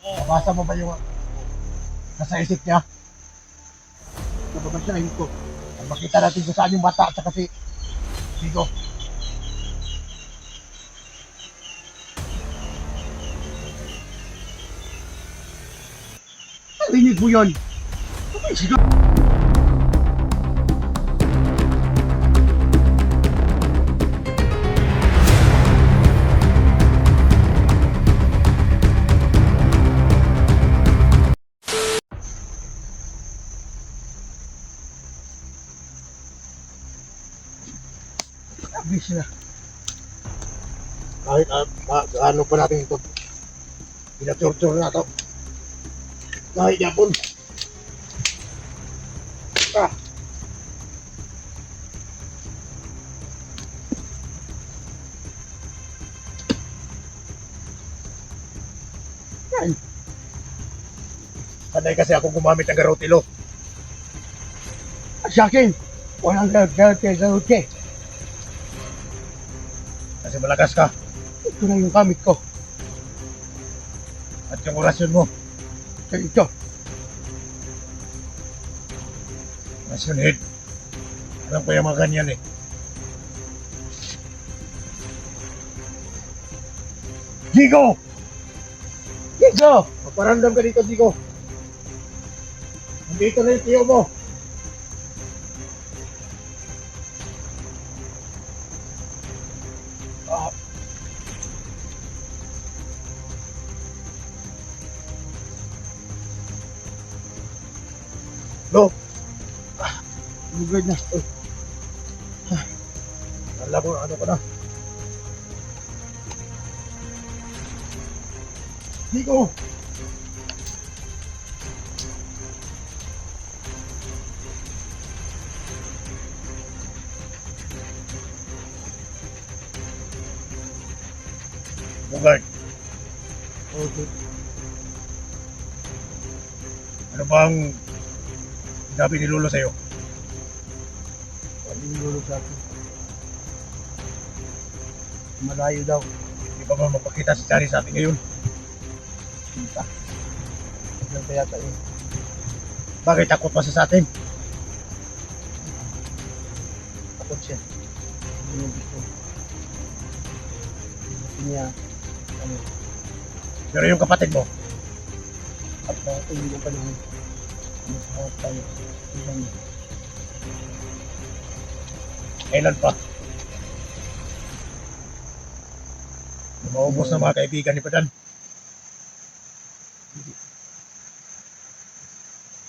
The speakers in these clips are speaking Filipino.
Nabasa mo ba yung nasa isip niya? Nababasahin ko. Makita natin kung saan yung bata at saka si Digo. Narinig mo yun? Ano sigaw? Abis na. Kahit uh, gaano pa natin ito. Pinaturtur na ito. Kahit yapon. Ah. Yan. Sanay kasi ako gumamit ng garotilo. Sa akin, walang garotilo-garotilo. Kasi malakas ka. Ito na yung gamit ko. At yung orasyon mo. Ito, ito. Orasyon head. Alam ko yung mga ganyan eh. Gigo! Gigo! Paparandam ka dito, Gigo. Nandito na yung tiyo mo. Lugad na. Uy. Ah. Alam mo, ano ko na. Digo! Bugay. Okay. Ano bang sabi ni Lolo sa'yo? Sa akin. Malayo daw. Di ba ba mapakita si Chari sa atin ngayon? Kita. Yan kaya tayo. Bakit takot pa siya sa atin? Takot siya. Hindi niya gusto. Gusto niya. Ano, Pero yung kapatid mo, at uh, hindi ko panahon. Masahap tayo. Ibang kailan pa? Maubos na mga kaibigan ni Padan.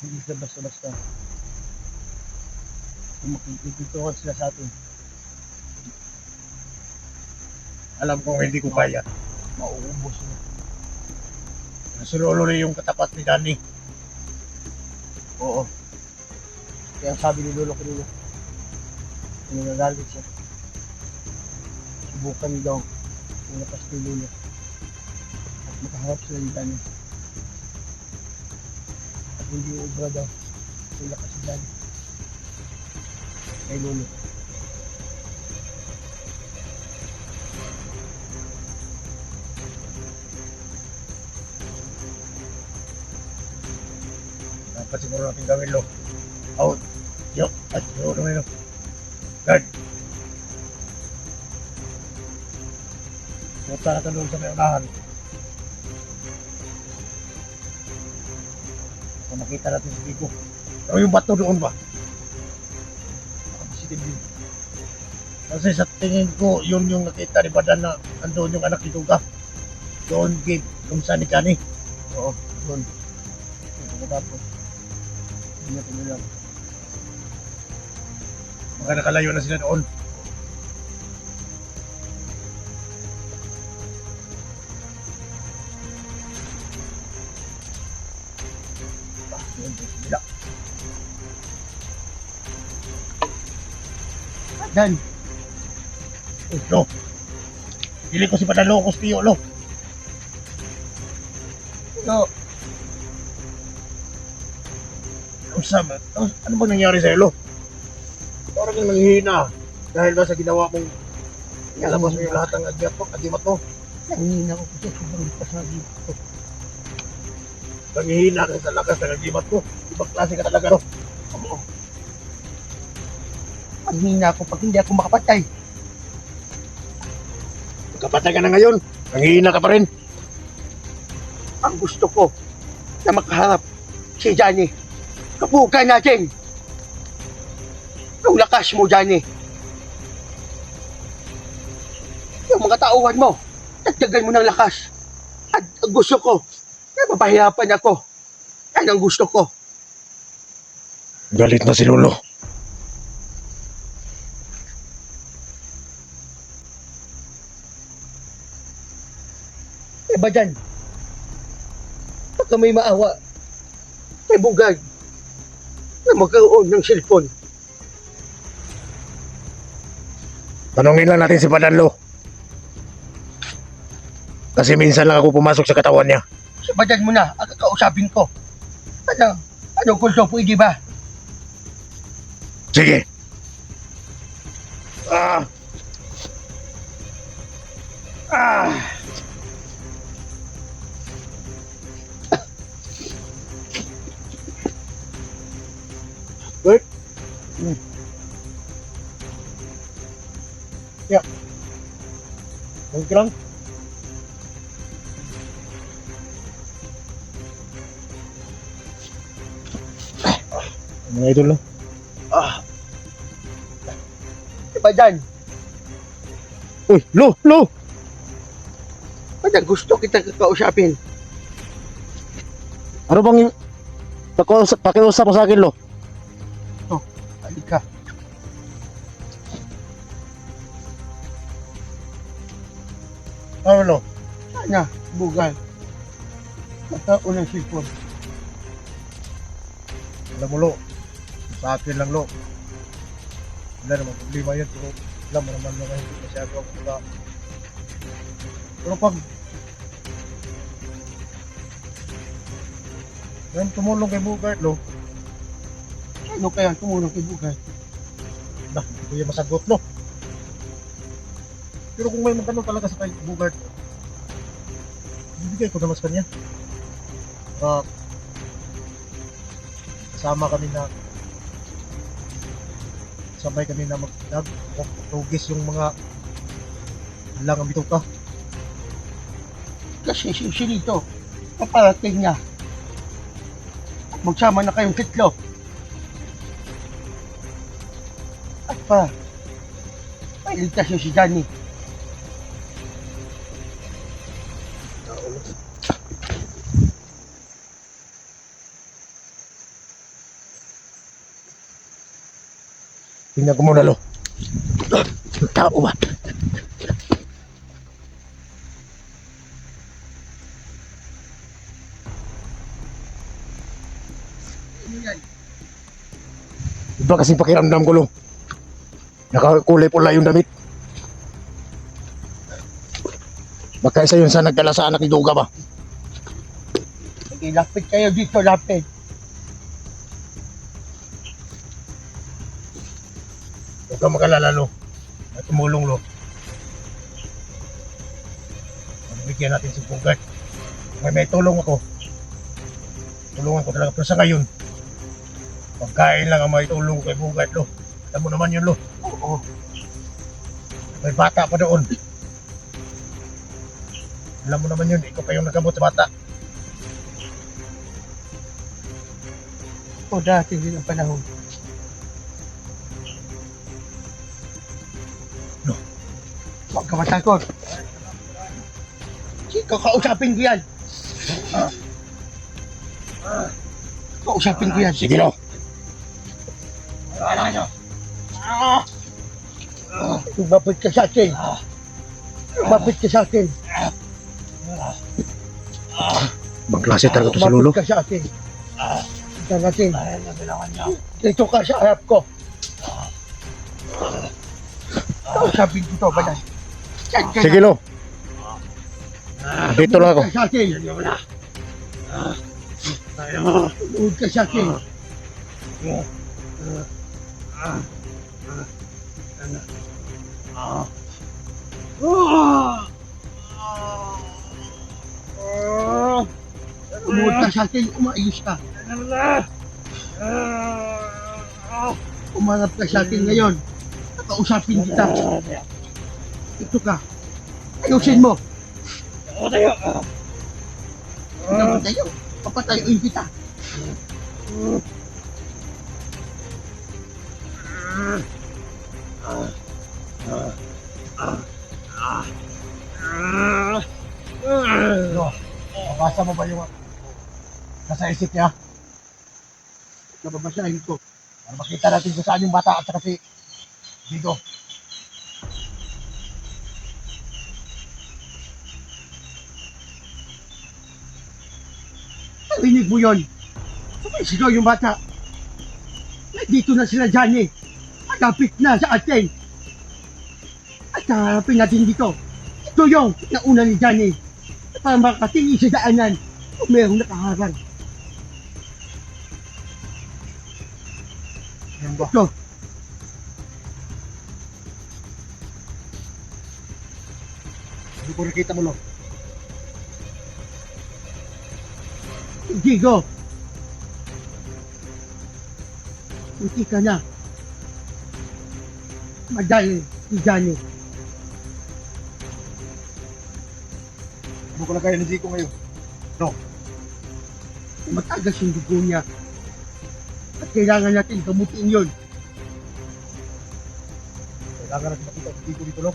hindi sila basta-basta. Kung makikitukan sila sa atin, Alam kong hindi ko kaya. mauubos sila. Si Lolo rin yung katapat ni Danny. Oo. Kaya sabi ni Lolo kung nagagalit siya, subukan daw yung lakas ni Lolo at makaharap sila ni Dani. At hindi ubra daw yung lakas ni Dani kay Lolo. Dapat siguro natin gawin lo. Out. Yo. At yo. Ano yun? Guard. Punta ka doon sa may unahan. Kung makita natin si Kiko. Pero yung bato doon ba? Positive din. Kasi sa tingin ko, yun yung nakita ni Badan na andun yung anak ni Duga. Doon gate, kung saan ni Kani. Oo, doon. Yung pagkatapos, hindi natin alam. Mga nakalayo na sila doon. Dan, Eh, lo. Pili ko si Badan Locos Tiyo, lo. sama. Ano, bang nangyari sa'yo, lo? Kang nanghihina. Dahil ba sa ginawa mong Nalabas mo yung lahat ng agyat mo, agimat mo. nangihina ko kasi sobrang pasagi ko. Nangihina ka sa lakas ng agimat ko. Ibang klase ka talaga, no? Oo. Ang hina ko pag hindi ako makapatay. Kapatay ka na ngayon. Nangihina ka pa rin. Ang gusto ko na makaharap si Johnny. Kapukan natin. Lakas mo, Johnny. Yung mga tauhan mo, dagdagan mo ng lakas. At ang gusto ko, na mapahirapan ako. Yan ang gusto ko. Galit na si Lolo. Eh ba dyan? Baka may maawa kay Bugag na magkaroon ng cellphone. Tanungin lang natin si Padanlo. Kasi minsan lang ako pumasok sa katawan niya. Sa badan mo na, ang kakausapin ko. Ano? Ano gusto? Pwede ba? Sige. Ah. Ah. Ka lang. Mga idol no? Ah. Sa badan, Uy, lo, lo! badan gusto kita kakausapin. Ano bang pakiusap, pakiusap mo sa akin, lo? Halika. Sana, Bugag. Magkaroon ng cellphone. Alam mo, lo. Sa akin lang, lo. Wala namang problema yun, pero alam mo naman mga hindi masyado ako wala. Pero pag Yan, tumulong kay Bugart, lo. Ano kaya tumulong kay Bugag? Nah, hindi ko yung masagot, lo. Pero kung may magkano talaga sa kay Bugart, bibigay ko naman sa kanya. Uh, kasama kami na sabay kami na mag tugis yung mga langang bituka. Kasi si Sinito, paparating niya. Magsama na kayong titlo. At pa, mailigtas niyo si Johnny. Tingnan ko muna, lo. Tao ba? Iba kasing pakiramdam ko, lo. Nakakulay pula yung damit. Baka isa yun sa nagdala sa anak ni Duga ba? Sige, lapit kayo dito, lapit. Huwag kang magalala, lo. At tumulong, lo. Magbigyan natin si Bugart. May may tulong ako. Tulungan ko talaga. Pero sa ngayon, pagkain lang ang may tulong kay Bugart, lo. Alam mo naman yun, lo. Oo. May bata pa doon. Alam mo naman yun, ikaw pa yung nagabot sa bata. O dati din ang panahon. Ka matakot. Kakausapin ko yan. Kausapin ko yan. Sige, lo. Lumapit ka sa akin. Lumapit ka sa akin. Magklase talaga to sa lulo. Lumapit ka sa akin. Tignan natin. Dito ka sa harap ko. Kausapin ko to, baday. Sige, lo. Dito lang ako. Lumapit ka sa akin. Lumapit ka sa akin. Umayos ka. Umanap ka sa akin ngayon. Nakausapin kita. Ito ka. Ayusin mo. Ako tayo. Hindi naman tayo. Papatayuin kita. Ano? Mabasa mo ba yung nasa isip niya? Nababasahin ko. Para makita natin kung saan yung bata at saka si Digo. Narinig mo yun. Sino yung bata? Nandito na sila Johnny. Malapit na sa atin. At harapin natin dito. Ito yung nauna ni Johnny. Para makatingin sa daanan kung mayroong nakaharang. Yan ba? Ito. Hindi ko nakita mo, lo. Digo. Hindi ka na. Madali si Johnny. Ano ko na kaya ni Digo ngayon? Matagas yung dugo niya. At kailangan natin gamutin yun. Kailangan natin makita si Digo dito, lo.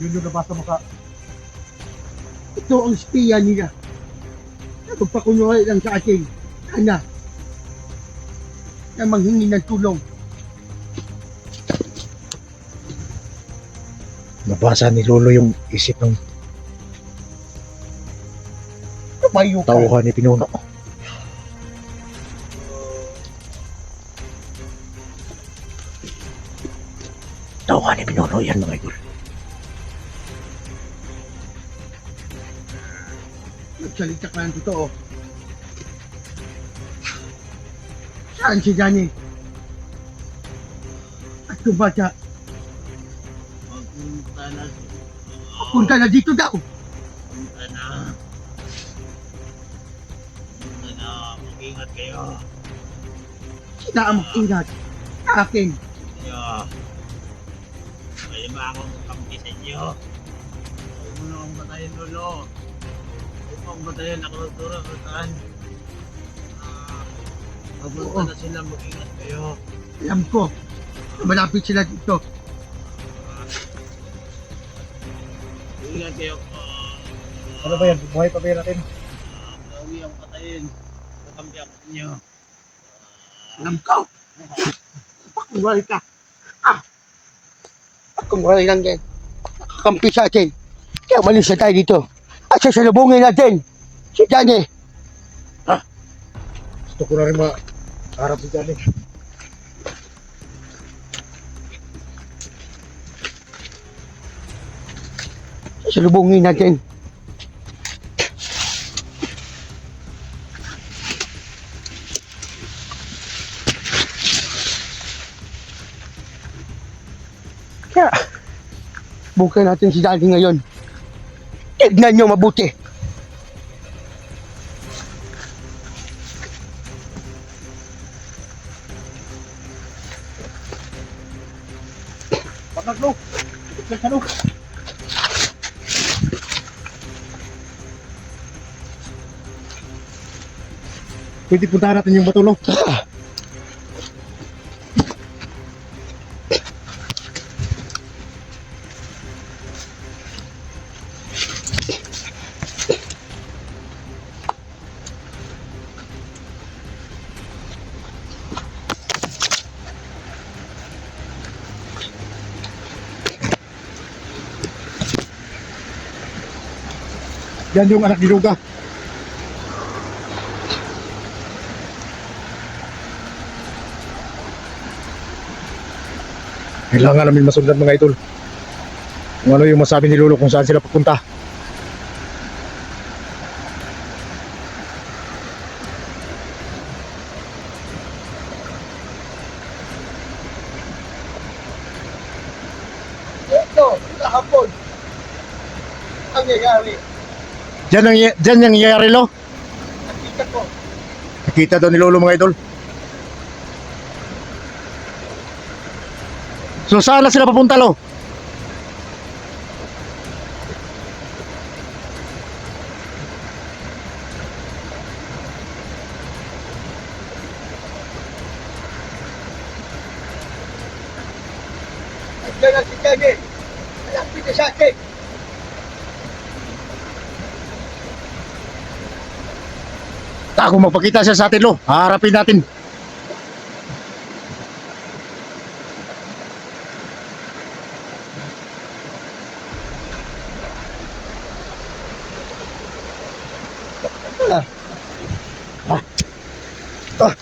Yun yung nabasa mo sa Ito ang spiya nila. Nagpakunwari lang sa atin. Sana. Na manghingi ng tulong. Nabasa ni Lolo yung isip ng Tumayo ka. tauhan ni Pinuno. Tauhan ni Pinuno yan mga idol. Magsalita ka ng totoo. Saan si Johnny? At yung bata, Punta na, punta na dito daw. punta na. Punta na, mag-ingat kayo. Sina ang mag-ingat. Sa akin. Kayo. Pwede ba akong kampi sa inyo? Huwag mo na akong batayin, lolo. Mo akong batayin, ako nagturo, batahan. Ah, Papunta na sila, mag-ingat kayo. Alam ko. Malapit sila dito. Ingat kayo po. Ano ba yan? Buhay pa ba yan natin? Ah, Bawi ang patayin. Kakampi ako sa inyo. Alam ko. Pakunwari ka. Ah. Pakunwari lang yan. Nakakampi sa atin. Kaya malis na tayo dito. At sasalubungin natin. Si Johnny. Gusto ko na rin makaharap si Johnny. Sasalubungin natin. Kaya, bukan natin si Daddy ngayon. Tignan nyo mabuti. Bakit lo? Bakit lo? Pwede puntahan natin yung bato, Yan yung anak ni Luga. Kailangan namin masundan mga idol. Kung ano yung masabi ni Lolo kung saan sila pupunta. Diyan ang, diyan yung nangyayari, lo. Nakita ko. Nakita daw ni Lolo mga idol. So saan na sila papunta, lo? Andiyan na si Jenny. Malapit na sa atin. Ako magpakita siya sa atin, lo. Haharapin natin. Ah. Ah.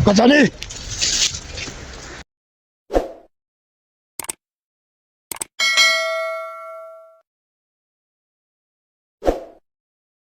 Pa, Johnny!